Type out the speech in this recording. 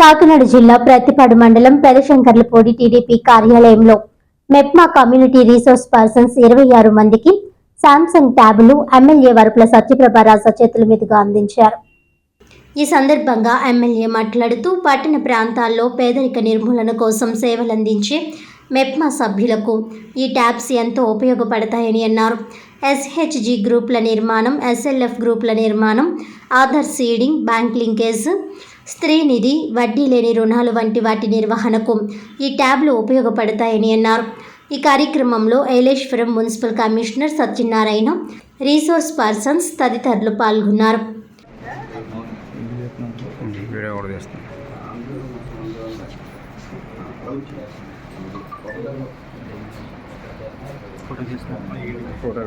కాకినాడ జిల్లా ప్రతిపాడు మండలం పెదశంకర్లపూడి టీడీపీ కార్యాలయంలో మెప్మా కమ్యూనిటీ రీసోర్స్ పర్సన్స్ ఇరవై ఆరు మందికి శాంసంగ్ ట్యాబులు ఎమ్మెల్యే వరపుల సత్యప్రభారాజ చేతుల మీదుగా అందించారు. ఈ సందర్భంగా ఎమ్మెల్యే మాట్లాడుతూ పట్టణ ప్రాంతాల్లో పేదరిక నిర్మూలన కోసం సేవలందించే మెప్మా సభ్యులకు ఈ ట్యాబ్స్ ఎంతో ఉపయోగపడతాయని అన్నారు. ఎస్హెచ్జి గ్రూపుల నిర్మాణం ఎస్ఎల్ఎఫ్ గ్రూపుల నిర్మాణం ఆధార్ సీడింగ్ బ్యాంక్ లింకేజ్ స్త్రీ నిధి వడ్డీ లేని రుణాలు వంటి వాటి నిర్వహణకు ఈ ట్యాబ్లు ఉపయోగపడతాయని అన్నారు. ఈ కార్యక్రమంలో Yeleswaram municipal commissioner Satyanarayana resource persons తదితరులు పాల్గొన్నారు. ఫోటో